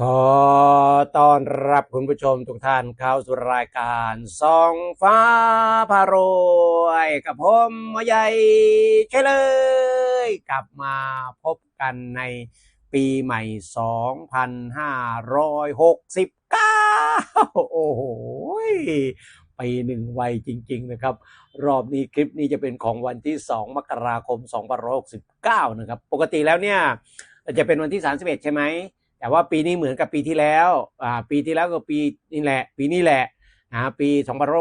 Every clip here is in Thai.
ขอต้อนรับคุณผู้ชมทุกท่านเข้าสู่รายการส่องฟ้าพารวยกับผมมอใหญ่ใช่เลย กลับมาพบกันในปีใหม่ 2569 โอ้โหปีหนึ่งไวจริง ๆ นะครับ รอบนี้คลิปนี้จะเป็นของวันที่ 2 มกราคม 2569 นะครับ ปกติแล้วเนี่ยจะเป็นวันที่ 31 ใช่ไหม แต่ว่าปีนี้เหมือนกับปีที่แล้วอ่าปีที่แล้วก็ปีนี่แหละ ปีนี้แหละนะปี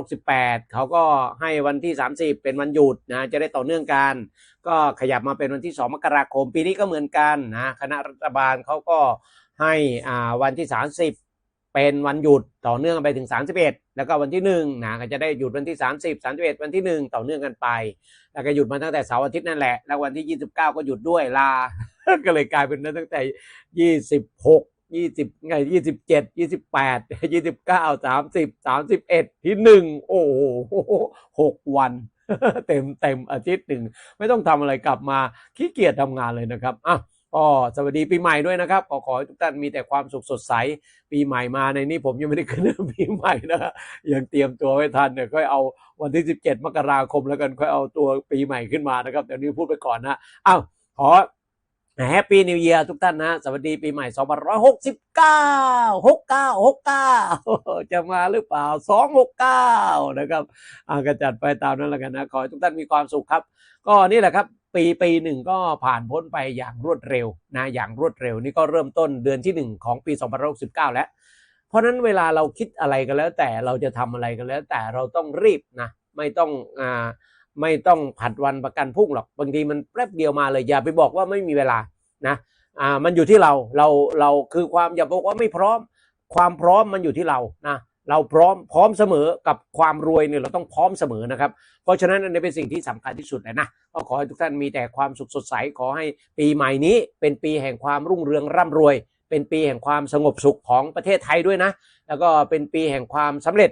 2568เขาก็ให้วันที่ 30 เป็นวันหยุดนะจะได้ต่อเนื่องกัน ก็ขยับมาเป็นวันที่ 2 มกราคม ปีนี้ก็เหมือนกันนะคณะรัฐบาลเขาก็ให้อ่าวันที่ 30 เป็นวันหยุดต่อเนื่องไปถึง 31 แล้วก็วันที่1นะก็จะได้หยุดวันที่ 30 31 วันที่ 1 ต่อเนื่องกันไป แล้วก็หยุดมาตั้งแต่เสาร์อาทิตย์นั่นแหละแล้ววันที่ 29 ก็หยุดด้วยลา ก็เลยกลายเป็นตั้งแต่26 20ไง27 28 29 30 31ที่หนึ่งโอ้โหหกวันเต็มเต็มอาทิตย์หนึ่งไม่ต้องทำอะไรกลับมาขี้เกียจทำงานเลยนะครับอะก็สวัสดีปีใหม่ด้วยนะครับขอขอให้ทุกท่านมีแต่ความสุขสดใสปีใหม่มาในนี้ผมยังไม่ได้ขึ้นปีใหม่นะฮะยังเตรียมตัวไว้ทันเนี่ยค่อยเอาวันที่ 17 มกราคมแล้วกันค่อยเอาตัวปีใหม่ขึ้นมานะครับเดี๋ยวนี้พูดไปก่อนนะอ้าวขอ แฮปปี้นิวเยียร์ทุกท่านนะสวัสดีปีใหม่ 2569 69 69 จะมาหรือเปล่า 269 นะครับอ่าก็จัดไปตามนั้นแล้วกันนะ ขอให้ทุกท่านมีความสุขครับ ก็นี่แหละครับ ปีปีหนึ่งก็ผ่านพ้นไปอย่างรวดเร็วนะอย่างรวดเร็วนี่ก็เริ่มต้นเดือนที่ 1 ของปี 2569 แล้ว เพราะฉะนั้นเวลาเราคิดอะไรกันแล้วแต่เราจะทำอะไรกันแล้วแต่เราต้องรีบนะไม่ต้องอ่า ไม่ต้องผัดวันประกันพรุ่งหรอกบางทีมันแป๊บเดียวมาเลยอย่าไปบอกว่าไม่มีเวลานะอ่ามันอยู่ที่เราเราเราคือความอย่าบอกว่าไม่พร้อม ความพร้อมมันอยู่ที่เรานะเราพร้อมพร้อมเสมอกับความรวยเนี่ยเราต้องพร้อมเสมอนะครับ เพราะฉะนั้นอันนี้เป็นสิ่งที่สำคัญที่สุดเลยนะก็ขอให้ทุกท่านมีแต่ความสุขสดใสขอให้ปีใหม่นี้ เป็นปีแห่งความรุ่งเรืองร่ำรวย เป็นปีแห่งความสงบสุขของประเทศไทยด้วยนะ แล้วก็เป็นปีแห่งความสำเร็จ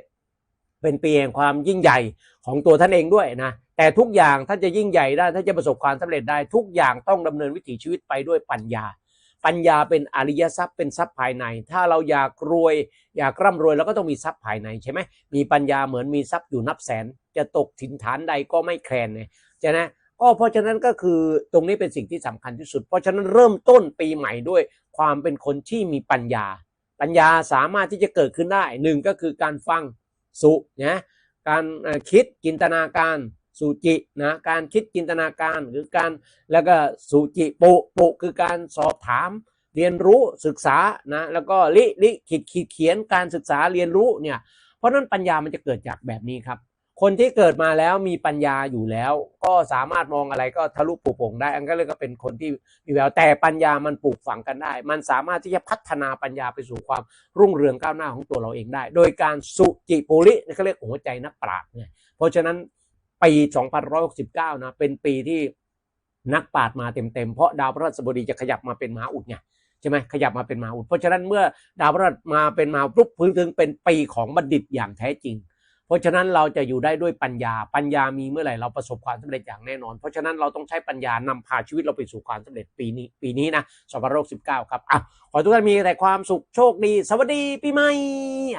เป็นปีแห่งความยิ่งใหญ่ของตัวท่านเองด้วยนะ แต่ทุกอย่างท่านจะยิ่งใหญ่ได้ท่านจะประสบความสำเร็จได้ ทุกอย่างต้องดำเนินวิถีชีวิตไปด้วยปัญญา ปัญญาเป็นอริยทรัพย์เป็นทรัพย์ภายใน ถ้าเราอยากรวย อยากร่ำรวยเราก็ต้องมีทรัพย์ภายในใช่ไหมมีปัญญาเหมือนมีทรัพย์อยู่นับแสน จะตกถิ่นฐานใดก็ไม่แคลนไงใช่ไหมก็เพราะฉะนั้นก็คือตรงนี้เป็นสิ่งที่สำคัญที่สุด เพราะฉะนั้นเริ่มต้นปีใหม่ด้วยความเป็นคนที่มีปัญญา ปัญญาสามารถที่จะเกิดขึ้นได้หนึ่งก็คือการฟังสุนะการคิดจินตนาการ สุจินะการคิดจินตนาการหรือการแล้วก็สุจิปุปุคือการสอบถามเรียนรู้ศึกษานะแล้วก็ลิลิขิดขีดเขียนการศึกษาเรียนรู้เนี่ยเพราะนั้นปัญญามันจะเกิดจากแบบนี้ครับ คนที่เกิดมาแล้วมีปัญญาอยู่แล้ว ก็สามารถมองอะไรก็ทะลุปลุกโปงได้ อันก็เลยก็เป็นคนที่มีแววแต่ปัญญามันปลูกฝังกันได้ มันสามารถที่จะพัฒนาปัญญาไปสู่ความรุ่งเรืองก้าวหน้าของตัวเราเองได้ โดยการสุจิปุรินี่เขาเรียกหัวใจนักปราชญ์เนี่ยเพราะฉะนั้น ปี2169 นะ เป็นปีที่นักปราชญ์มาเต็มๆ เพราะดาวพฤหัสบดีจะขยับมาเป็นมหาอุดไงใช่ไหมขยับมาเป็นมหาอุด เพราะฉะนั้นเมื่อดาวพฤหัสมาเป็นมหาปุ๊บพื้นถึงเป็นปีของบัณฑิตอย่างแท้จริง เพราะฉะนั้นเราจะอยู่ได้ด้วยปัญญา ปัญญามีเมื่อไหร่เราประสบความสำเร็จอย่างแน่นอน เพราะฉะนั้นเราต้องใช้ปัญญานำพาชีวิตเราไปสู่ความสำเร็จปีนี้ ปีนี้นะ2569ครับอะขอทุกท่านมีแต่ความสุขโชคดี สวัสดีปีใหม่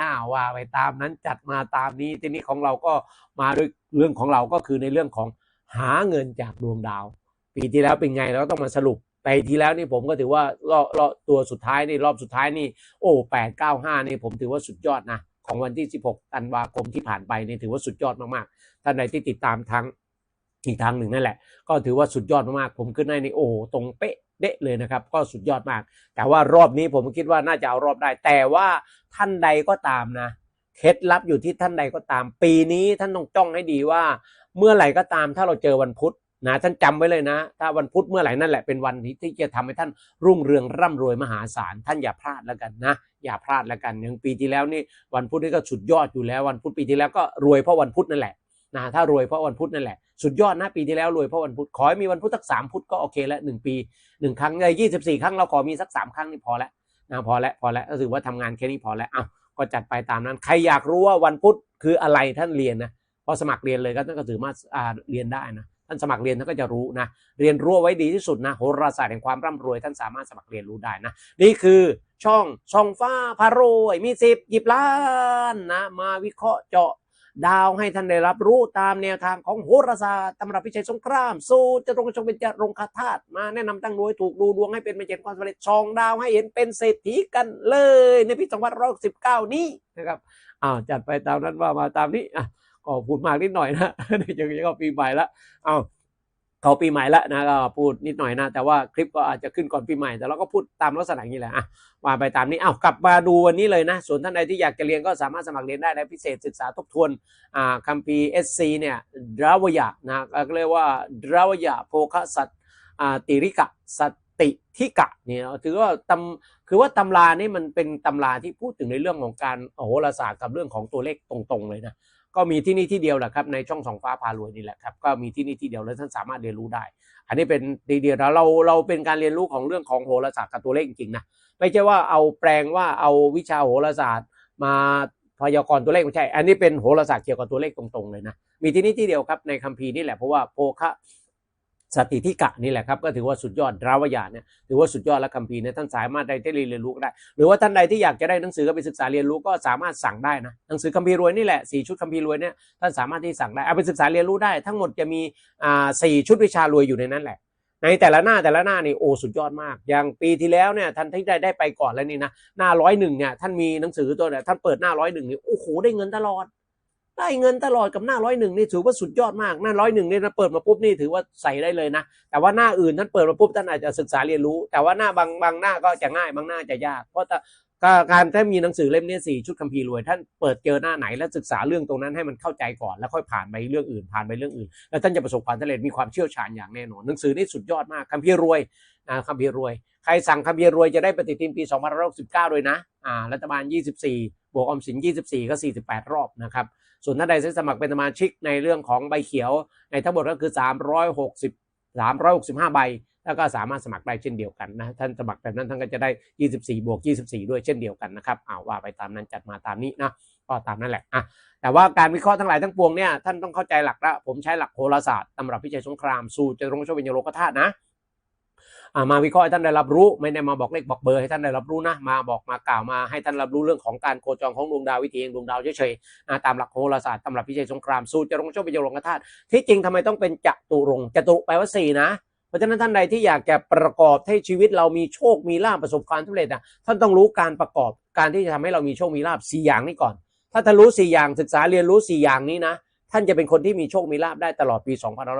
อ้าวว่าไปตามนั้นจัดมาตามนี้ทีนี้ของเราก็มาด้วยเรื่องของเราก็คือในเรื่องของหาเงินจากดวงดาว ปีที่แล้วเป็นไงเราต้องมาสรุปไปที่แล้วนี่ผมก็ถือว่ารอบรอบตัวสุดท้ายนี่รอบสุดท้ายนี่โอ้แปดเก้าห้านี่ผมถือว่าสุดยอดนะ ของวันที่ 16 ธันวาคมที่ผ่านไปนี่ถือว่าสุดยอดมากๆ ท่านใดที่ติดตามทางอีกทางหนึ่งนั่นแหละ ก็ถือว่าสุดยอดมากๆ ผมขึ้นได้ในโอ้ตรงเป๊ะเดะเลยนะครับ ก็สุดยอดมาก แต่ว่ารอบนี้ผมคิดว่าน่าจะเอารอบได้ แต่ว่าท่านใดก็ตามนะ เคล็ดลับอยู่ที่ท่านใดก็ตาม ปีนี้ท่านต้องจ้องให้ดีว่า เมื่อไหร่ก็ตามถ้าเราเจอวันพุธ นะท่านจำไว้เลยนะ ถ้าวันพุธเมื่อไหร่นั่นแหละเป็นวันที่ที่จะทำให้ท่านรุ่งเรืองร่ำรวยมหาศาลท่านอย่าพลาดแล้วกันนะ อย่าพลาดแล้วกันอย่างปีที่แล้วนี่วันพุธนี่ก็สุดยอดอยู่แล้ว วันพุธปีที่แล้วก็รวยเพราะวันพุธนั่นแหละนะถ้ารวยเพราะวันพุธนั่นแหละสุดยอดนะปีที่แล้วรวยเพราะวันพุธขอให้มีวันพุธสักสามพุธก็โอเคแล้วหนึ่งปีหนึ่งครั้งเลยยี่สิบสี่ครั้งเราขอมีสักสามครั้งนี่พอแล้วนะพอแล้วพอแล้วก็ถือว่าทำงานแค่นี้พอแล้วอ้าวก็จัดไปตามนั้น ใครอยากรู้ว่าวันพุธคืออะไรท่านเรียนนะพอสมัครเรียนเลยก็ท่านก็ถือมาอ่าเรียนได้นะ ท่านสมัครเรียนท่านก็จะรู้นะ เรียนรู้ไว้ดีที่สุดนะโหราศาสตร์แห่งความร่ำรวย ท่านสามารถสมัครเรียนรู้ได้นะ นี่คือช่องช่องฟ้าพารวยมีสิบหยิบล้านนะ มาวิเคราะห์เจาะดาวให้ท่านได้รับรู้ตามแนวทางของโหราศาสตร์ตำรับพิชัยสงครามสู้จะรงชงเป็นจะรงคาธาตุมาแนะนำตั้งรวยถูกดูดวงให้เป็นมเจ็บความสำเร็จช่องดาวให้เห็นเป็นเศรษฐีกันเลย ในปี2519นี้นะครับอ้าวจัดไปตามนั้นว่ามาตามนี้อะ ก็พูดมากนิดหน่อยนะยวจะเข้าปีใหม่ละเอ้าเขาปีใหม่ละนะก็พูดนิดหน่อยนะ แต่ว่าคลิปก็อาจจะขึ้นก่อนปีใหม่ แต่เราก็พูดตามลักษณะอย่างนี้แหละอะว่าไปตามนี้เอ้ากลับมาดูวันนี้เลยนะ ส่วนท่านใดที่อยากจะเรียนก็สามารถสมัครเรียนได้และพิเศษศึกษาทบทวนอ่าคัมภีร์ SC เนี่ยดราวยะนะก็เรียกว่าดราวยะโภคสัตติริกะสติทิกะเนี่ยถือว่าตำคือว่าตำรานี่มันเป็นตำราที่พูดถึงในเรื่องของการโหราศาสตร์กับเรื่องของตัวเลขตรงๆเลยนะ ก็มีที่นี่ที่เดียวแหละครับในช่องสองฟ้าพารวยนี่แหละครับก็มีที่นี่ที่เดียวแล้วท่านสามารถเรียนรู้ได้ อันนี้เป็นดีเดียวเราเราเราเป็นการเรียนรู้ของเรื่องของโหราศาสตร์กับตัวเลขจริงๆนะไม่ใช่ว่าเอาแปลงว่าเอาวิชาโหราศาสตร์มาพยากรณ์ตัวเลขไม่ใช่ อันนี้เป็นโหราศาสตร์เกี่ยวกับตัวเลขตรงๆเลยนะ มีที่นี่ที่เดียวครับในคัมภีร์นี่แหละเพราะว่าโพคะ สติทิกะนี่แหละครับก็ถือว่าสุดยอดดราวญาณเนี่ยถือว่าสุดยอดและคัมภีร์เนี่ยท่านสามารถได้ได้เรียนรู้ได้ หรือว่าท่านใดที่อยากจะได้หนังสือก็ไปศึกษาเรียนรู้ก็สามารถสั่งได้นะหนังสือคัมภีร์รวยนี่แหละสี่ชุดคัมภีร์รวยเนี่ยท่านสามารถที่สั่งได้เอาไปศึกษาเรียนรู้ได้ ทั้งหมดจะมีอ่าสี่ชุดวิชารวยอยู่ในนั้นแหละในแต่ละหน้าแต่ละหน้านี่โอ้สุดยอดมาก อย่างปีที่แล้วเนี่ยท่านที่ได้ได้ไปก่อนแล้วนี่นะหน้าร้อยหนึ่งเนี่ยท่านมีหนังสือตัวเนี่ยท่านเปิดหน้าร้อยหนึ่งนี่โอ้โหได้เงินตลอด ได้เงินตลอดกับหน้าร้อยหนึ่งนี่ถือว่าสุดยอดมากหน้าร้อยหนึ่งเนี่ยนะเปิดมาปุ๊บนี่ถือว่าใส่ได้เลยนะ แต่ว่าหน้าอื่นท่านเปิดมาปุ๊บท่านอาจจะศึกษาเรียนรู้ แต่ว่าหน้าบางบางหน้าก็จะง่ายบางหน้าจะยาก เพราะกการถ้ามีหนังสือเล่มนี้สี่ชุดคัมภีร์รวย ท่านเปิดเจอหน้าไหนแล้วศึกษาเรื่องตรงนั้นให้มันเข้าใจก่อนแล้วค่อยผ่านไปเรื่องอื่นผ่านไปเรื่องอื่น แล้วท่านจะประสบความสำเร็จมีความเชี่ยวชาญอย่างแน่นอนหนังสือนี่สุดยอดมากคัมภีร์รวยนะคัมภีร์รวย ใครสั่งคัมภีร์รวยจะได้ปฏิทินปี2569ด้วยนะอ่ารัฐบาล 24 บวกออมสิน 24 ก็ 48 รอบนะครับ ส่วนท่านใดที่สมัครเป็นสมาชิกในเรื่องของใบเขียว ในทั้งหมดก็คือ 360 365 ใบ แล้วก็สามารถสมัครได้เช่นเดียวกันนะท่านสมัครแบบนั้นท่านก็จะได้ 24 บวก 24 ด้วยเช่นเดียวกันนะครับเอาว่าไปตามนั้นจัดมาตามนี้นะก็ตามนั้นแหละอะแต่ว่าการวิเคราะห์ทั้งหลายทั้งปวงเนี่ยท่านต้องเข้าใจหลักละผมใช้หลักโหราศาสตร์ตำรับพิจัยสงคราม สู่จตุรงชวิญญโลกธาตุนะ มาวิเคราะห์ให้ท่านได้รับรู้ ไม่ได้มาบอกเลขบอกเบอร์ให้ท่านได้รับรู้นะ มาบอกมากล่าวมาให้ท่านรับรู้เรื่องของการโคจรของดวงดาววิถีแห่งดวงดาวเฉยๆตามหลักโหราศาสตร์ตำรับพิชัยสงครามสูตรจรงโชคเป็นจรงค์ธาตุที่จริงทำไมต้องเป็นจัตุรงค์จตุแปลว่าสี่นะเพราะฉะนั้นท่านใดที่อยากจะประกอบให้ชีวิตเรามีโชคมีลาภประสบความสำเร็จอะท่านต้องรู้การประกอบการที่จะทำให้เรามีโชคมีลาภสี่อย่างนี้ก่อน ถ้าท่านรู้สี่อย่างศึกษาเรียนรู้สี่อย่างนี้นะ ท่านจะเป็นคนที่มีโชคมีลาบได้ตลอดปี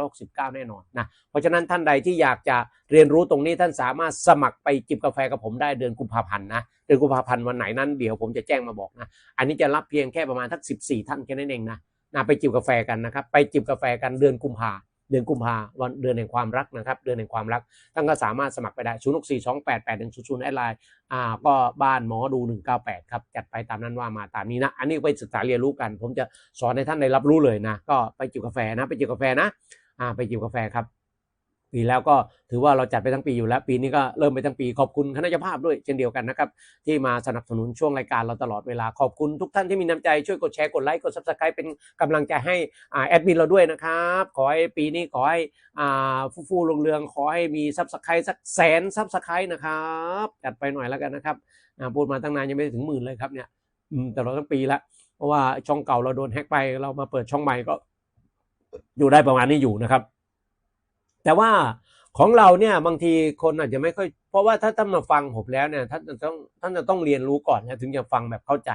2569 แน่นอนนะ เพราะฉะนั้นท่านใดที่อยากจะเรียนรู้ตรงนี้ท่านสามารถสมัครไปจิบกาแฟกับผมได้เดือนกุมภาพันธ์นะเดือนกุมภาพันธ์วันไหนนั้นเดี๋ยวผมจะแจ้งมาบอกนะ อันนี้จะรับเพียงแค่ประมาณทัก 14 ท่านแค่นั้นเองนะนะไปจิบกาแฟกันนะครับ ไปจิบกาแฟกันเดือนกุมภา เดือนกุมภาวันเดือนแห่งความรักนะครับ เดือนแห่งความรัก ท่านก็สามารถสมัครไปได้ 0 6 4 2 8 8 1 0 0แอดไลน์อ่าก็บ้านหมอดู 198 ครับ จัดไปตามนั้นว่ามาตามนี้นะ อันนี้ไปศึกษาเรียนรู้กัน ผมจะสอนให้ท่านได้รับรู้เลยนะ ก็ไปจิบกาแฟนะ ไปจิบกาแฟนะอ่าไปจิบกาแฟครับ ปีแล้วก็ถือว่าเราจัดไปทั้งปีอยู่แล้ว ปีนี้ก็เริ่มไปทั้งปีขอบคุณคณะเจ้าภาพด้วยเช่นเดียวกันนะครับ ที่มาสนับสนุนช่วงรายการเราตลอดเวลาขอบคุณทุกท่านที่มีน้ำใจช่วยกดแชร์กดไลค์กด subscribe เป็นกำลังใจให้อ่าแอดมินเราด้วยนะครับ ขอให้ปีนี้ขอให้อ่าฟูฟูลงเรืองขอให้มี subscribe สักแสน subscribe นะครับจัดไปหน่อยแล้วกันนะครับอ่าพูดมาตั้งนานยังไม่ถึงหมื่นเลยครับเนี่ยอืมแต่เราทั้งปีละเพราะว่าช่องเก่าเราโดนแฮ็กไปเรามาเปิดช่องใหม่ก็ อยู่ได้ประมาณนี้อยู่นะครับ แต่ว่าของเราเนี่ยบางทีคนอาจจะไม่ค่อย เพราะว่าถ้าท่านมาฟังผมแล้วเนี่ยท่านจะต้องท่านจะต้องเรียนรู้ก่อนนะถึงจะฟังแบบเข้าใจ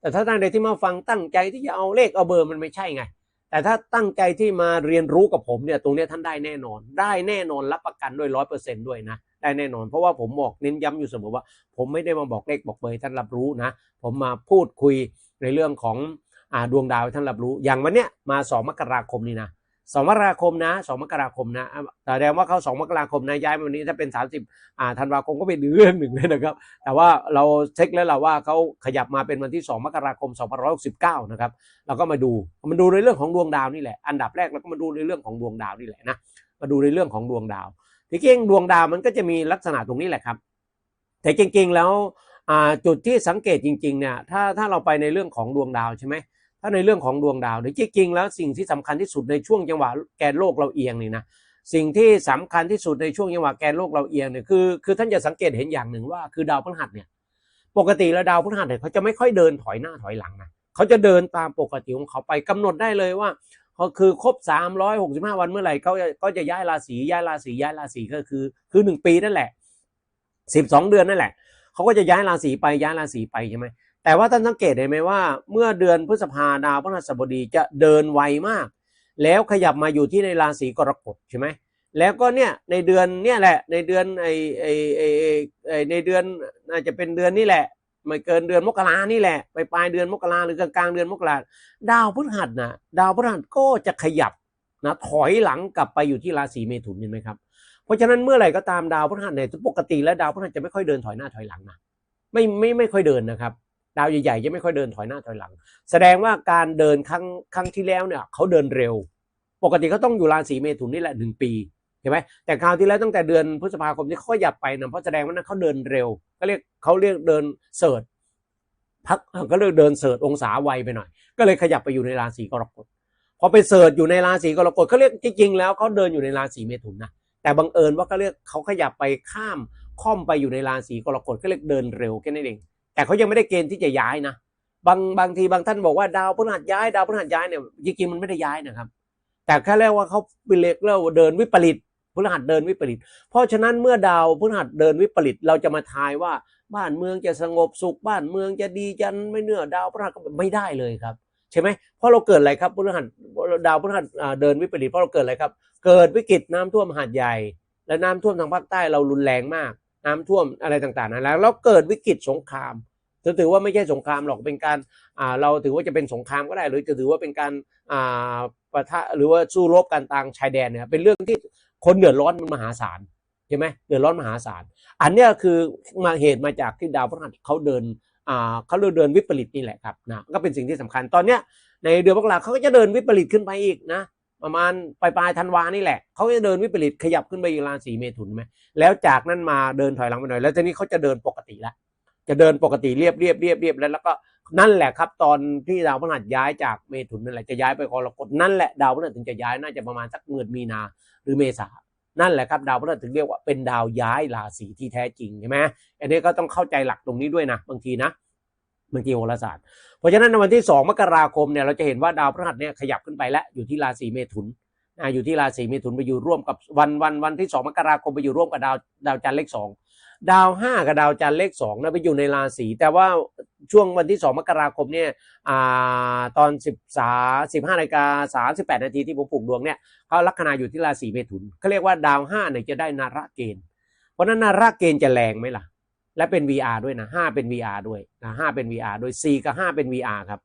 แต่ถ้าท่านใดที่มาฟังตั้งใจที่จะเอาเลขเอาเบอร์มันไม่ใช่ไง แต่ถ้าตั้งใจที่มาเรียนรู้กับผมเนี่ยตรงนี้ท่านได้แน่นอน ได้แน่นอนรับประกันด้วยร้อยเปอร์เซ็นต์ด้วยนะได้แน่นอน เพราะว่าผมบอกเน้นย้ำอยู่เสมอว่า ผมไม่ได้มาบอกเลขบอกเบอร์ท่านรับรู้นะผมมาพูดคุยในเรื่องของอดวงดาวท่านรับรู้อย่างวันเนี้ยมาสองมกราคมนี่นะ สองมกราคมนะสองมกราคมนะแต่แดงว่าเขาสองมกราคมนะย้ายมาวันนี้ถ้าเป็นสามสิบอ่าธันวาคมก็เป็นเรื่องหนึ่งเลยนะครับ แต่ว่าเราเช็คแล้วเราว่าเขาขยับมาเป็นวันที่สองมกราคม2569นะครับเราก็มาดูมาดูในเรื่องของดวงดาวนี่แหละอันดับแรกเราก็มาดูในเรื่องของดวงดาวนี่แหละนะมาดูในเรื่องของดวงดาวที่จริงดวงดาวมันก็จะมีลักษณะตรงนี้แหละครับ แต่จริงๆแล้วจุดที่สังเกตจริงๆเนี่ยถ้าถ้าเราไปในเรื่องของดวงดาวใช่ไหม ถ้าในเรื่องของดวงดาวเนี่ยจริงๆแล้วสิ่งที่สำคัญที่สุดในช่วงจังหวะแกนโลกเราเอียงนี่นะสิ่งที่สำคัญที่สุดในช่วงจังหวะแกนโลกเราเอียงเนี่ยคือคือท่านจะสังเกตเห็นอย่างหนึ่งว่าคือดาวพฤหัสเนี่ยปกติแล้วดาวพฤหัสเนี่ยเขาจะไม่ค่อยเดินถอยหน้าถอยหลังนะเขาจะเดินตามปกติของเขาไปกำหนดได้เลยว่าก็คือครบ 365 วันเมื่อไหร่เขาจะก็จะย้ายราศีย้ายราศีย้ายราศีก็คือ คือหนึ่งปีนั่นแหละ 12 เดือนนั่นแหละเขาก็จะย้ายราศีไปย้ายราศีไปใช่ไหม แต่ว่าท่านสังเกตเห็นไหมว่า เมื่อเดือนพฤษภาดาวพฤหัสบดีจะเดินไวมาก แล้วขยับมาอยู่ที่ในราศีกรกฎใช่ไหมแล้วก็เนี่ยในเดือนเนี่ยแหละในเดือนไอไอไอไอในเดือนน่าจะเป็นเดือนนี่แหละ ไม่เกินเดือนมกรานี่แหละไปปลายเดือนมกราหรือกลางกลางเดือนมกราดาวพฤหัสนะดาวพฤหัสก็จะขยับนะถอยหลังกลับไปอยู่ที่ราศีเมถุนเห็นไหมครับเพราะฉะนั้นเมื่อไหร่ก็ตามดาวพฤหัสเนี่ยปกติแล้วดาวพฤหัสจะไม่ค่อยเดินถอยหน้าถอยหลังนะไม่ไม่ไม่ค่อยเดินนะครับ ดาวใหญ่ๆจะไม่ค่อยเดินถอยหน้าถอยหลัง แสดงว่าการเดินครั้งครั้งที่แล้วเนี่ยเขาเดินเร็ว ปกติเขาต้องอยู่ราศีเมถุนนี่แหละหนึ่งปีเห็นไหมแต่คราวที่แล้วตั้งแต่เดือนพฤษภาคมที่เขาขยับไปนะเพราะแสดงว่านั้นเขาเดินเร็วก็เรียกเขาเรียกเดินเสิร์ชพักก็เรียกเดินเสิร์ชองศาไวไปหน่อย ก็เลยขยับไปอยู่ในราศีกรกฎพอไปเสิร์ชอยู่ในราศีกรกฎเขาเรียกจริงๆแล้วเขาเดินอยู่ในราศีเมถุนนะแต่บังเอิญว่าก็เรียกเขาขยับไปข้ามค่อมไปอยู่ในราศีกรกฎก็เรียกเดินเร็วแค่นั้นเอง แต่เขายังไม่ได้เกณฑ์ที่จะย้ายนะบางบางทีบางท่านบอกว่าดาวพฤหัสย้ายดาวพฤหัสย้ายเนี่ยจริงๆมันไม่ได้ย้ายนะครับ แต่แค่เรียกว่าเขาเป็นเรียกเรียกว่าเดินวิปริตพฤหัสเดินวิปริต เพราะฉะนั้นเมื่อดาวพฤหัสเดินวิปริตเราจะมาทายว่าบ้านเมืองจะสงบสุขบ้านเมืองจะดีจันไม่เนื้อดาวพฤหัสก็ไม่ได้เลยครับใช่ไหมเพราะเราเกิดอะไรครับพฤหัสดาวพฤหัสเดินวิปริตเพราะเราเกิดอะไรครับ เกิดวิกฤตน้ำท่วมหาดใหญ่ และน้ำท่วมทางภาคใต้เรารุนแรงมาก น้ำท่วมอะไรต่างๆนะแล้วแล้วเกิดวิกฤตสงคราม จะถือว่าไม่ใช่สงครามหรอกเป็นการอ่าเราถือว่าจะเป็นสงครามก็ได้ หรือจะถือว่าเป็นการอ่าปะทะหรือว่าสู้รบกันทางชายแดนเนี่ยเป็นเรื่องที่คนเดือดร้อนมันมหาศาลใช่ไหมเดือดร้อนมหาศาล อันนี้คือมาเหตุมาจากที่ดาวพฤหัสเขาเดินอ่าเขาเดินวิปริตนี่แหละครับนะก็เป็นสิ่งที่สำคัญตอนเนี้ยในเดือนมกราเขาก็จะเดินวิปริตขึ้นไปอีกนะประมาณปลายปลายธันวานี่แหละเขาจะเดินวิปริตขยับขึ้นไปอีกราศีเมถุนไหมแล้วจากนั้นมาเดินถอยหลังไปหน่อย แล้วทีนี้เขาจะเดินปกติแล้ว จะเดินปกติเรียบเรียบเรียบเรียบแล้วแล้วก็นั่นแหละครับ ตอนที่ดาวพฤหัสย้ายจากเมถุนนั่นแหละจะย้ายไปกรกฎนั่นแหละดาวพฤหัสถึงจะย้ายน่าจะประมาณสักเดือนมีนาหรือเมษานั่นแหละครับดาวพฤหัสถึงเรียกว่าเป็นดาวย้ายราศีที่แท้จริงใช่ไหมอันนี้ก็ต้องเข้าใจหลักตรงนี้ด้วยนะบางทีนะบางทีโหราศาสตร์ เพราะฉะนั้นในวันที่ 2 มกราคมเนี่ยเราจะเห็นว่าดาวพฤหัสเนี่ยขยับขึ้นไปแล้วอยู่ที่ราศีเมถุนอ่าอยู่ที่ราศีเมถุนไปอยู่ร่วมกับวันวันวันที่ 2 มกราคมไปอยู่ร่วมกับดาวดาวจันทร์เลขสอง ดาวห้ากับดาวจันทร์เลขสองนะไปอยู่ในราศีแต่ว่าช่วงวันที่2มกราคมเนี่ยอ่าตอน10สา15นาฬิกา38นาทีที่ผมปลูกดวงเนี่ยเขาลัคนาอยู่ที่ราศีเมถุนเขาเรียกว่าดาวห้าเนี่ยจะได้นาระเกณฑ์เพราะนั้นนาระเกณฑ์จะแรงไหมล่ะ และเป็น VR ด้วยนะห้าเป็น VR ด้วยนะห้าเป็น VR ด้วยสี่กับห้าเป็น VR ครับ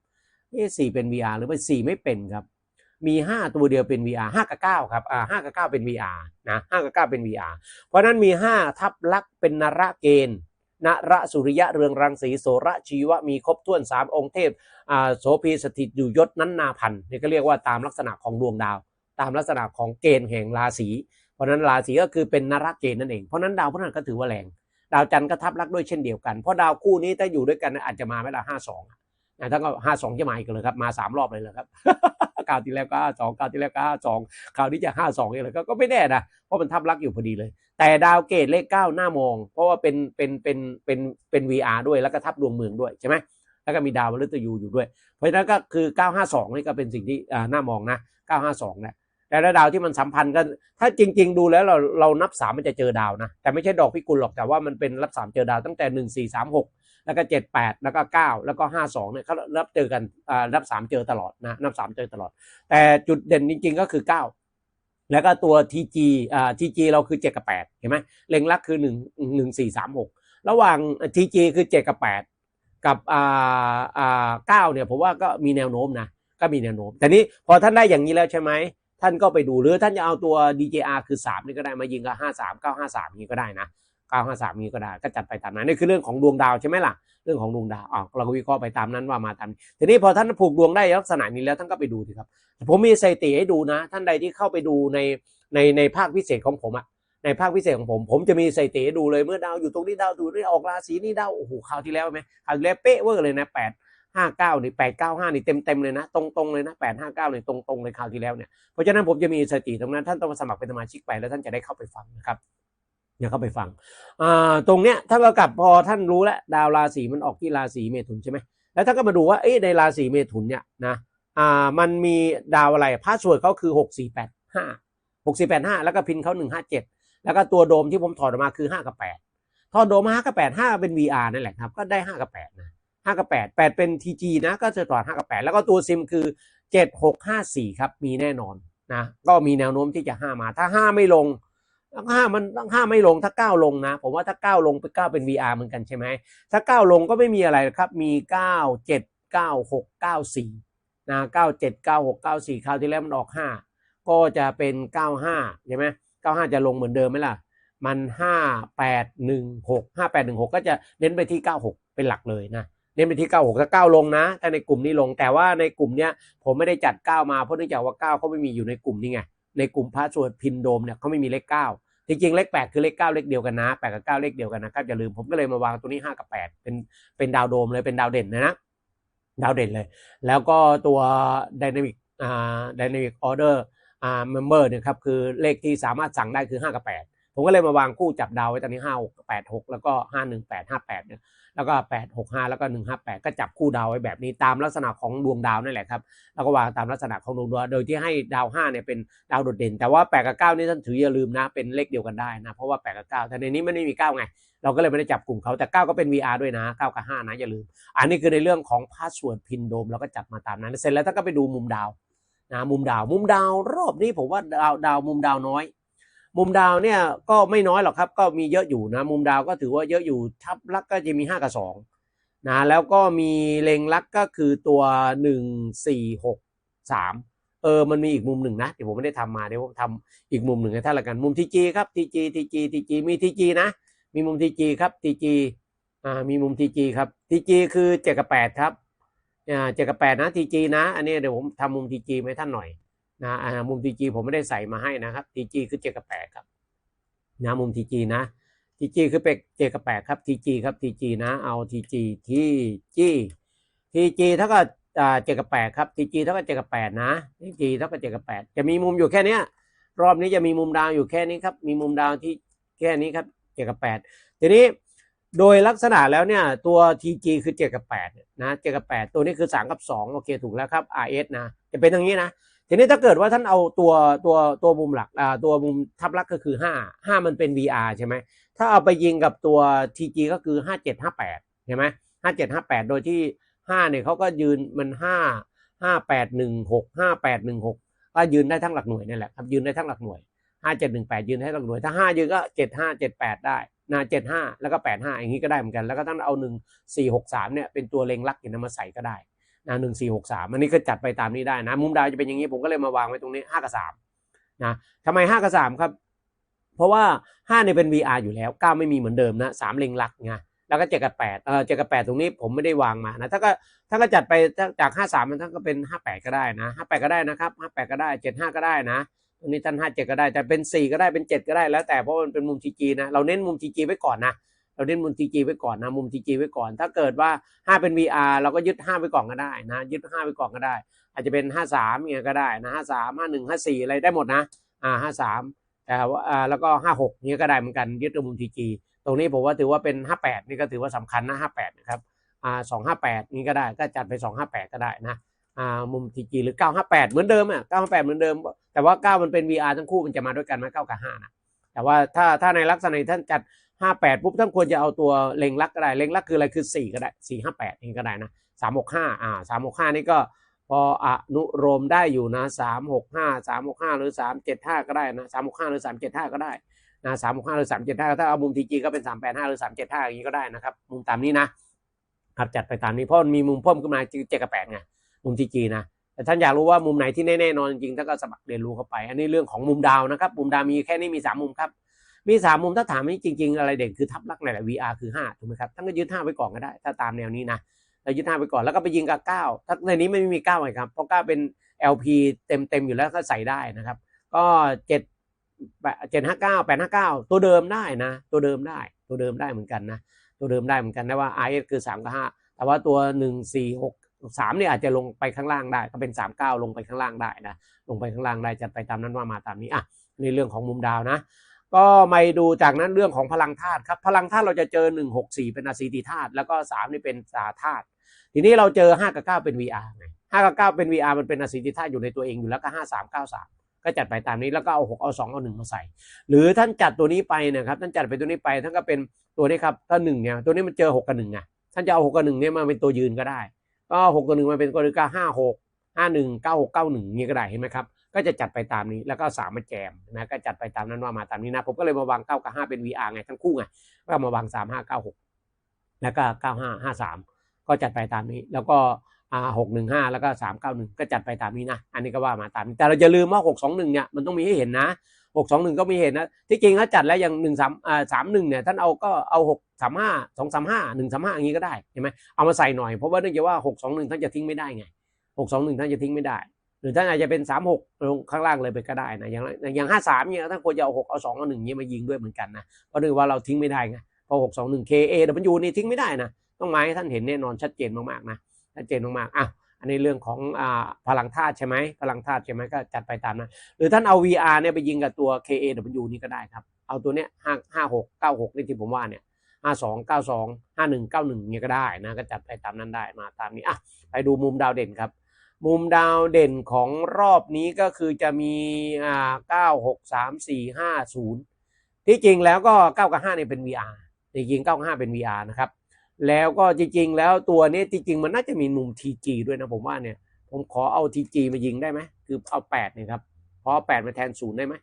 เอ๊สี่เป็น VR หรือเป็นสี่ไม่เป็นครับ มีห้าตัวเดียวเป็น VR ห้ากับเก้าครับอ่าห้ากับเก้าเป็น VR นะห้ากับเก้าเป็น VR เพราะนั้นมีห้าทับลักษ์เป็นนระเกณฑ์นระสุริยะเรืองรังสีโสระชีวะมีครบถ้วนสามองค์เทพอ่าโสพีสถิตอยู่ยศนั้นนาพันนี่ก็เรียกว่าตามลักษณะของดวงดาว ตามลักษณะของเกณฑ์แห่งราศีเพราะนั้นราศีก็คือเป็นนระเกณฑ์นั่นเองเพราะนั้นดาวพฤหัสก็ถือว่าแรงดาวจันทร์ก็ทับลักด้วยเช่นเดียวกันเพราะดาวคู่นี้ถ้าอยู่ด้วยกันอาจจะมาไม่ละห้าสองนะถ้าก็ห้าสองจะมาอีกเลยครับมาสามรอบเลยเลยครับ คราวที่แล้วก็ห้าสองคราวที่แล้วก็ห้าสองคราวนี้จะห้าสองเองเลยก็ไม่แน่นะเพราะมันทับลักอยู่พอดีเลย แต่ดาวเกตเลขเก้าหน้ามอง เพราะว่าเป็นเป็นเป็นเป็นเป็น VR ด้วยแล้วก็ทับดวงเมืองด้วยใช่ไหมแล้วก็มีดาวมฤตยูอยู่ด้วย เพราะฉะนั้นก็คือ 952 นี่ก็เป็นสิ่งที่อ่าน่ามองนะ 952เนี่ยแต่ละดาวที่มันสัมพันธ์กันถ้าจริง ๆ ดูแล้วเราเรานับสามมันจะเจอดาวนะ แต่ไม่ใช่ดอกพิกุลหรอกแต่ว่ามันเป็นรับสามเจอดาวตั้งแต่หนึ่งสี่สามหก แล้วก็เจ็ดแปดแล้วก็เก้าแล้วก็ห้าสองเนี่ยเขารับเจอกันอ่านับสามเจอตลอดนะนับสามเจอตลอด แต่จุดเด่นจริง ๆ ก็คือเก้าแล้วก็ตัว TG อ่า TG เราคือเจ็ดกับแปดเห็นไหมเล็งลักคือหนึ่งหนึ่งสี่สามหกระหว่าง TG คือเจ็ดกับแปดกับอ่าอ่าเก้าเนี่ยผมว่าก็มีแนวโน้มนะ ก็มีแนวโน้ม แต่นี้พอท่านได้อย่างนี้แล้วใช่ไหม ท่านก็ไปดูหรือท่านจะเอาตัว DJR คือ 3 นี่ก็ได้มายิงกับ 53 953 นี้ก็ได้นะ 953นี้ก็ได้ก็จัดไปตามนั้นนี่คือเรื่องของดวงดาวใช่ไหมล่ะเรื่องของดวงดาวอ่าเราก็วิเคราะห์ไปตามนั้นว่ามาตามนี้ทีนี้พอท่านผูกดวงได้ลักษณะนี้แล้วท่านก็ไปดูสิครับผมมีสถิติให้ดูนะ ท่านใดที่เข้าไปดูในในในภาคพิเศษของผมอะในภาคพิเศษของผม ผมจะมีสถิติดูเลยเมื่อดาวอยู่ตรงนี้ดาวอยู่นี่ออกราศีนี่ดาวโอ้โหคราวที่แล้วไหมคราวที่แล้วเป๊ะเวอร์เลยนะแปดห้าเก้านี่แปดเก้าห้านี่เต็มเต็มเลยนะตรงตรงเลยนะแปดห้าเก้าเลยตรงตรงเลยคราวที่แล้วเนี่ยเพราะฉะนั้นผมจะมีสถิติตรงนั้นท่านต้องมาสมัครเป็นสมาชิกไปแล้วท่านจะได้เข้าไปฟังนะครับ เนี่ยเข้าไปฟังตรงเนี้ยถ้าเรากลับพอท่านรู้แล้วดาวราศีมันออกที่ราศีเมถุนใช่ไหมแล้วท่านก็มาดูว่าเอ๊ะในราศีเมถุนเนี่ยนะอ่ามันมีดาวอะไรพาสเวิร์ดเขาคือหกสี่แปดห้าหกสี่แปดห้าแล้วก็พินเขาหนึ่งห้าเจ็ดแล้วก็ตัวโดมที่ผมถอดออกมาคือห้ากับแปดถอดโดมห้ากับแปดห้าเป็น VR นั่นแหละครับ ก็ได้ห้ากับแปดนะห้ากับแปดแปดเป็น TG นะก็จะถอดห้ากับแปดแล้วก็ตัวซิมคือเจ็ดหกห้าสี่ครับมีแน่นอนนะก็มีแนวโน้มที่จะห้ามาถ้าห้าไม่ลง ตั้งห้ามันต้งห้าไม่ลงถ้าเก้าลงนะ ผมว่าถ้าเก้าลงไปเก้าเป็น VR เหมือนกันใช่ไหมถ้าเก้าลงก็ไม่มีอะไรครับ มีเก้าเจ็ดเก้าหกเก้าสี่นะเก้าเจ็ดเก้าหกเก้าสี่คราวที่แล้วมันออกห้าก็จะเป็นเก้าห้าใช่ไหมเก้าห้าจะลงเหมือนเดิมไหมล่ะ มันห้าแปดหนึ่งหกห้าแปดหนึ่งหกก็จะเน้นไปที่เก้าหกเป็นหลักเลยนะเน้นไปที่ 96 ถ้า 9 ลงนะ ถ้าในกลุ่มนี้ลง แต่ว่าในกลุ่มเนี้ยผมไม่ได้จัด 9 มา เพราะเนื่องจากว่า 9 เขาไม่มีอยู่ในกลุ่มนี้ไง ในกลุ่มพาสวดพินโดมเนี่ยเขาไม่มีเลข 9 จริงๆเลข8คือเลข9เลขเดียวกันนะ8กับ9เลขเดียวกันนะครับอย่าลืมผมก็เลยมาวางตัวนี้5กับ8เป็นเป็นดาวโดมเลยเป็นดาวเด่นนะนะดาวเด่นเลย แล้วก็ตัว Dynamic อ่า Dynamic Order อ่า Member เนี่ยครับคือเลขที่สามารถสั่งได้คือ 5 กับ 8 ผมก็เลยมาวางคู่จับดาวไว้ตอนนี้ 5 6 8 6 แล้วก็ 5 1 8 5 8เนี่ย แล้วก็ 8 6 5 แล้วก็ 1 5 8 ก็จับคู่ดาวไว้แบบนี้ตามลักษณะของดวงดาวนั่นแหละครับแล้วก็วางตามลักษณะของดวงดาวโดยที่ให้ดาว5เนี่ยเป็นดาวโดดเด่น แต่ว่า8กับ9นี่ท่านถืออย่าลืมนะเป็นเลขเดียวกันได้นะเพราะว่า8กับ9แต่ในนี้มันไม่มี9ไงเราก็เลยไม่ได้จับกลุ่มเขาแต่ 9 ก็เป็น VR ด้วยนะ 9 กับ 5 นะ อย่าลืม อันนี้คือในเรื่องของพาสเวิร์ดพินโดมเราก็จับมาตามนั้น เสร็จแล้วท่านก็ไปดูมุมดาวนะมุมดาว มุมดาวรอบนี้ผมว่าดาวดาวมุมดาวน้อย มุมดาวเนี่ยก็ไม่น้อยหรอกครับ ก็มีเยอะอยู่นะ มุมดาวก็ถือว่าเยอะอยู่ทับลักก็จะมี 5 กับ2นะแล้วก็มีเลงลักก็คือตัว 1 4 6 3 เออมันมีอีกมุมหนึ่งนะเดี๋ยวผมไม่ได้ทำมาเดี๋ยวผมทำอีกมุมหนึ่งให้ท่านละกันมุมทีจีครับทีจีทีจีทีจีมีทีจีนะ มีมุมทีจีครับทีจีอ่ามีมุมทีจีครับทีจีคือเจ็ดกับแปดครับอ่าเจ็ดกับแปดนะทีจีนะ อันนี้เดี๋ยวผมทำมุมทีจีให้ท่านหน่อย นะมุมทีจีผมไม่ได้ใส่มาให้นะครับทีจีคือเจกับแปดครับนะมุมทีจีนะทีจีคือเป็กเจกับแปดครับทีจีครับทีจีนะเอาทีจีทีจีทีจีเท่ากับเจกับแปดครับทีจีเท่ากับเจกับแปดนะทีจีเท่ากับเจกับแปดจะมีมุมอยู่แค่เนี้ยรอบนี้จะมีมุมดาวอยู่แค่นี้ครับมีมุมดาวที่แค่นี้ครับเจกับแปดทีนี้โดยลักษณะแล้วเนี่ยตัว TG คือเจกับแปดนะเจกับแปดตัวนี้คือสามกับสองโอเคถูกแล้วครับ RS นะจะเป็นอย่างนี้นะ ทีนี้ถ้าเกิดว่าท่านเอาตัวตัวตัวมุมหลักอ่าตัวมุมทับลักก็คือห้าห้ามันเป็น VR ใช่ไหมถ้าเอาไปยิงกับตัว TG ก็คือ 5758ใช่ไหม5758 โดยที่ 5 เนี่ยเขาก็ยืนมัน 5 5816 5816 ก็ยืนได้ทั้งหลักหน่วยนี่แหละครับยืนได้ทั้งหลักหน่วย 5718 ยืนได้หลักหน่วย ถ้า 5 ยืนก็ 7578 ได้นะ75 แล้วก็ 85 อย่างนี้ก็ได้เหมือนกัน แล้วก็ท่านเอา 1463 เนี่ยเป็นตัวเล็งลักอย่างนั้นมาใส่ก็ได้ นะ1463อันนี้ก็จัดไปตามนี้ได้นะ มุมดาวจะเป็นอย่างนี้ผมก็เลยมาวางไว้ตรงนี้5กับ3นะทำไม5กับ3ครับ เพราะว่า5เนี่ยเป็น VR อยู่แล้ว9ไม่มีเหมือนเดิมนะ3เล็งลักไงแล้วก็เจ็ดกับ8เออเจ็ดกับ8ตรงนี้ผมไม่ได้วางมานะถ้าก็ถ้าก็จัดไปจาก53มันท่านก็เป็น58ก็ได้นะ58ก็ได้นะครับ58ก็ได้75ก็ได้นะตรงนี้ท่าน57ก็ได้แต่เป็น4ก็ได้เป็น7ก็ได้แล้วแต่เพราะมันเป็นมุม TG นะเราเน้นมุม TG ไว้ก่อนนะ เราเน้นมุม TG ไว้ก่อนนะมุม TG ไว้ก่อน ถ้าเกิดว่า5เป็น VR เราก็ยึด5ไว้ก่อนก็ได้นะยึด5ไว้ก่อนก็ได้ อาจจะเป็น53อย่างเงี้ยก็ได้นะ53 51 54อะไรได้หมดนะอ่า53แต่ว่าอ่าแล้วก็56นี้ยก็ได้เหมือนกันยึดมุม TG ตรงนี้ผมว่าถือว่าเป็น58นี่ก็ถือว่าสำคัญนะ58นะครับอ่า258นี้ก็ได้ก็จัดไป258ก็ได้นะอ่ามุม TG หรือ 958 เหมือนเดิมอะ958 เหมือนเดิม แต่ว่า 9 มันเป็น VR ทั้งคู่มันจะมาด้วยกันไหม9กับ5นะแต่ว่าถ้าถ้าในลักษณะท่านจัด 58ปุ๊บท่านควรจะเอาตัวเล็งลักก็ได้เล็งลักคืออะไรคือ4ก็ได้4 58นี่ก็ได้นะ365อ่า365นี่ก็พออนุโลมได้อยู่นะ365 365หกห้าหรือ375ก็ได้นะ365หกห้าหรือ375ก็ได้นะสามหกห้าหรือสามเจ็ดห้าถ้าเอามุมทีจีก็เป็นสามแปดห้าหรือสามเจ็ดห้าอย่างนี้ก็ได้นะครับ มุมตามนี้นะครับจัดไปตามนี้เพราะมันมีมุมเพิ่มขึ้นมาเจ็ดกับแปดไงมุมทีจีนะแต่ท่านอยากรู้ว่ามุมไหนที่แน่ๆนอนจริงๆท่านก็สมัครเรียนรู้เข้าไป อันนี้เรื่องของมุมดาวนะครับ มุมดาวมีแค่นี้มีสามมุมครับ มีสามมุมถ้าถามนี่จริง ๆ อะไรเด่นคือทับลักในแหละ VR คือห้าถูกไหมครับท่านก็ยึดห้าไว้ก่อนก็ได้ ถ้าตามแนวนี้นะเรายึดห้าไว้ก่อนแล้วก็ไปยิงกับเก้าถ้าในนี้ไม่มีเก้าไงครับเพราะเก้าเป็น LP เต็มเต็มๆอยู่แล้วก็ใส่ได้นะครับ ก็เจ็ดเจ็ดห้าเก้าแปดห้าเก้าตัวเดิมได้นะ ตัวเดิมได้ ตัวเดิมได้เหมือนกันนะ ตัวเดิมได้เหมือนกันนะว่า RS คือสามกับห้าแต่ว่าตัวหนึ่งสี่หกสามเนี่ยอาจจะลงไปข้างล่างได้ ก็เป็นสามเก้าลงไปข้างล่างได้นะ ลงไปข้างล่างได้จัดไปตามนั้นว่ามาตามนี้อะในเรื่องของมุมดาวนะ กก็มาดูจากนั้นเรื่องของพลังธาตุครับ พลังธาตุเราจะเจอ 1 6 4 เป็นอสีติธาตุแล้วก็3นี่เป็นสาธาตุทีนี้เราเจอ 5 กับ 9 เป็น VR ไง5กับ9เป็น VR มันเป็นอสีติธาตุอยู่ในตัวเองอยู่แล้วก็ 5 3 9 3ก็จัดไปตามนี้แล้วก็เอา6เอา2เอา1มาใส่ หรือท่านจัดตัวนี้ไปนะครับท่านจัดไปตัวนี้ไปท่านก็เป็นตัวนี้ครับถ้าหนึ่งเนี่ยตัวนี้มันเจอ6กับ1ไงท่านจะเอา6กับ1เนี่ยมาเป็นตัวยืนก็ได้ ก็6กับ1มาเป็นตัวนี้ก็5 6 5 1 9 6 9 1นี่ก็ได้เห็นไหมครับ ก็จะจัดไปตามนี้แล้วก็สามมาแจมนะก็จัดไปตามนั้นว่ามาตามนี้นะ ผมก็เลยมาวาง9กับ5เป็น VR ไงทั้งคู่ไงก็มาวาง3 5 9 6แล้วก็9 5 5 3ก็จัดไปตามนี้ แล้วก็อ่า6 1 5แล้วก็3 9 1ก็จัดไปตามนี้นะ อันนี้ก็ว่ามาตามนี้แต่เราจะลืมว่า6 2 1เนี่ยมันต้องมีให้เห็นนะ6 2 1ก็มีเห็นนะที่จริงถ้าจัดแล้วอย่าง1 3อ่า3 1เนี่ยท่านเอาก็เอา6 3 5 2 3 5 1 3 5อย่างนี้ก็ได้เห็นไหมเอามาใส่หน่อยเพราะว่าเนื่องจากว่า6 2 1ท่านจะทิ้งไม่ได้ไง6 2 1ท่านจะทิ้งไม่ได้ห รือท่านอาจจะเป็นสามหกลงข้างล่างเลยไปก็ได้นะอย่างอย่างห้าสามเนี่ยท่านควรจะเอาหกเอาสองเอาหนึ่งเนี่ยมายิงด้วยเหมือนกันนะเพราะนื่งว่าเราทิ้งไม่ได้ไงพอหกสองหนึ่ง KA แต่มันยูนี่ทิ้งไม่ได้นะต้องมาให้ท่านเห็นแน่นอนชัดเจนมากๆนะชัดเจนมากๆอะอันนี้เรื่องของอ่าพลังธาตุใช่ไหมพลังธาตุใช่ไหมก็จัดไปตามนั้นหรือท่านเอา VR เนี่ยไปยิงกับตัว KAW นี่ก็ได้ครับ เอาตัวเนี้ยห้าห้าหกเก้าหกนี่ที่ผมว่าเนี่ยห้าสองเก้าสองห้าหนึ่งเก้าหนึ่งเนี่ยก็ได้นะก็จัดไปตามนั้นได้มาตามนี้อะไปดูมุมดาวเด่นครับ มุมดาวเด่นของรอบนี้ก็คือจะมีอ่าเก้าหกสามสี่ห้าศูนย์ที่จริงแล้วก็เก้ากับห้าเนี่ยเป็น VR จริงๆเก้ากับห้าเป็น VR นะครับ แล้วก็จริงๆ แล้วตัวนี้จริงๆ มันน่าจะมีมุม TG ด้วยนะผมว่าเนี่ย ผมขอเอา TG มายิงได้ไหม คือเอาแปดเนี่ยครับขอเอาแปดมาแทนศูนย์ได้ไหม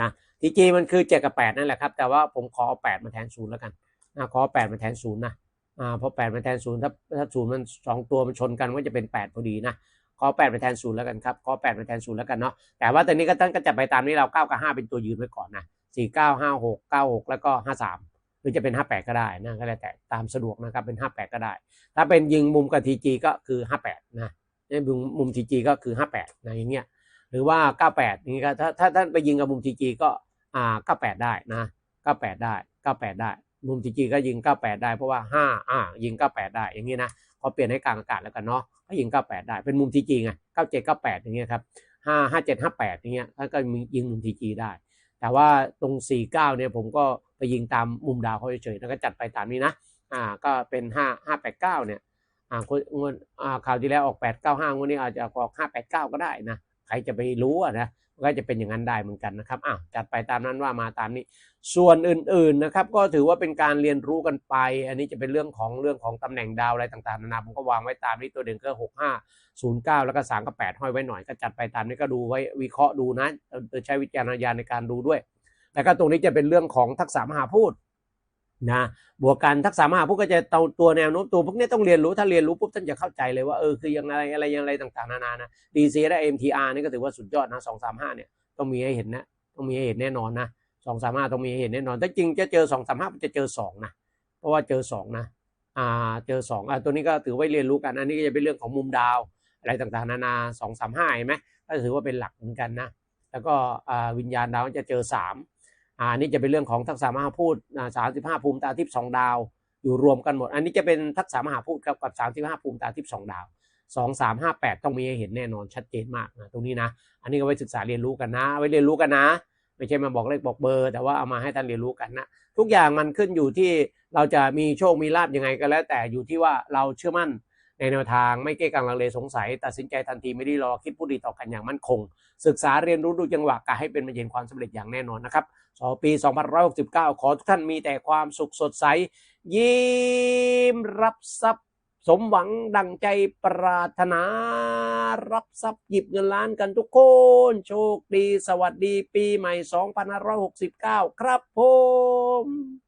นะ TG มันคือเจ็ดกับแปดนั่นแหละครับ แต่ว่าผมขอเอาแปดมาแทนศูนย์แล้วกันนะขอแปดมาแทนศูนย์นะ อ่าพอแปดมาแทนศูนย์ถ้าถ้าศูนย์มันสองตัวมันชนกันก็จะเป็นแปดพอดีนะขอแปดมาแทนศูนย์แล้วกันครับขอแปดมาแทนศูนย์แล้วกันเนาะแต่ว่าตอนนี้ก็ท่านก็จะไปตามนี้เราเก้ากับห้าเป็นตัวยืนไว้ก่อนนะสี่เก้าห้าหกเก้าหกแล้วก็ห้าสามหรือจะเป็นห้าแปดก็ได้นะก็แล้วแต่ตามสะดวกนะครับเป็นห้าแปดก็ได้ ถ้าเป็นยิงมุมกับทีจีก็คือห้าแปดนะนี่มุมมุมทีจีก็คือห้าแปดนะอย่างเงี้ยหรือว่าเก้าแปดอย่ก็ถ้าถ้าท่านไปยิงกับมุมทีจีก็อ่าเก้าแปดได้นะเก้าแปดได้เก้าแปดได้ มุมทีจีก็ยิง 98 ได้เพราะว่า 5 อ่า ยิง 98 ได้ อย่างนี้นะพอเปลี่ยนให้กลางอากาศแล้วกันเนาะก็ยิง 98 ได้ เป็นมุมทีจีไง97 98 อย่างเงี้ยครับ5 57 58 อย่างเงี้ยก็มียิงมุมทีจีได้ แต่ว่าตรง 49 เนี่ยผมก็ไปยิงตามมุมดาวเขาเฉยๆแล้วก็จัดไปตามนี้นะ อ่า ก็เป็น 5 589 เนี่ย อ่าคนเงินอ่าคราวที่แล้วออก 895งวดนี้อาจจะออก 589 ก็ได้นะ ใครจะไปรู้อะนะ ก็จะเป็นอย่างนั้นได้เหมือนกันนะครับอ้าวจัดไปตามนั้นว่ามาตามนี้ ส่วนอื่นๆนะครับ ก็ถือว่าเป็นการเรียนรู้กันไป อันนี้จะเป็นเรื่องของเรื่องของตำแหน่งดาวอะไรต่างๆนานาผมก็วางไว้ตามนี้ตัวเด่นก็หกห้าศูนย์เก้าแล้วก็สามกับแปดห้อยไว้หน่อยก็จัดไปตามนี้ก็ดูไว้วิเคราะห์ดูนะใช้วิจารณญาณในการดูด้วย แล้วก็ตรงนี้จะเป็นเรื่องของทักษะมหาพูด นะบวกกันทักษะมหาพูดก็จะตัวตัวแนวโน้มตัวพวกนี้ต้องเรียนรู้ถ้าเรียนรู้ปุ๊บท่านจะเข้าใจเลยว่าเออคือยังไงอะไรยังไงต่างๆนานานะดีซีและ MTR นี่ก็ถือว่าสุดยอดนะสองสามห้าเนี่ยต้องมีให้เห็นนะต้องมีให้เห็นแน่นอนนะสองสามห้าต้องมีให้เห็นแน่นอนถ้าจริงจะเจอสองสามห้าจะเจอสองนะเพราะว่าเจอสองนะอ่าเจอสองอ่าตัวนี้ก็ถือไว้เรียนรู้กันอันนี้ก็จะเป็นเรื่องของมุมดาวอะไรต่างๆนานาสองสามห้าเห็นไหมก็ถือว่าเป็นหลักเหมือนกันนะแล้วก็อ่าวิญญาณดาวจะเจอสาม อ่าอันนี้จะเป็นเรื่องของทักษะมหาพูดสามสิบห้าภูมิตาทิพย์สองดาว อยู่รวมกันหมด อันนี้จะเป็นทักษะมหาพูดกับกับสามสิบห้าภูมิตาทิพย์สองดาวสองสามห้าแปดต้องมีให้เห็นแน่นอนชัดเจนมากนะตรงนี้นะ อันนี้ก็ไว้ศึกษาเรียนรู้กันนะ ไว้เรียนรู้กันนะ ไม่ใช่มาบอกเลขบอกเบอร์ แต่ว่าเอามาให้ท่านเรียนรู้กันนะ ทุกอย่างมันขึ้นอยู่ที่เราจะมีโชคมีลาบยังไงก็แล้ว แต่อยู่ที่ว่าเราเชื่อมั่น ในแนวทางไม่เก้กังลังเลสงสัย ตัดสินใจทันทีไม่ได้รอคิดพูดดีต่อกันอย่างมั่นคง ศึกษาเรียนรู้ดูจังหวะกะให้เป็นมาเย็นความสำเร็จอย่างแน่นอนนะครับสองปี2569 ขอทุกท่านมีแต่ความสุขสดใส ยิ้มรับทรัพย์ สมหวังดังใจปรารถนา รับทรัพย์หยิบเงินล้านกันทุกคน โชคดีสวัสดีปีใหม่ 2569 ครับผม